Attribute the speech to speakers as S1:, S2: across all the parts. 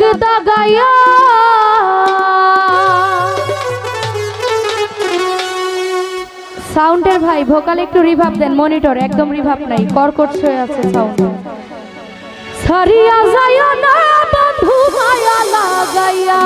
S1: দাগ দাগায়া সাউন্ডের ভাই ভোকাল একটু রিভাব দেন মনিটর একদম রিভাব নাই কর্কট হয়ে আছে সাউন্ড সারিয়া যায় না বন্ধু, মায়া লাগাইয়া।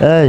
S2: এই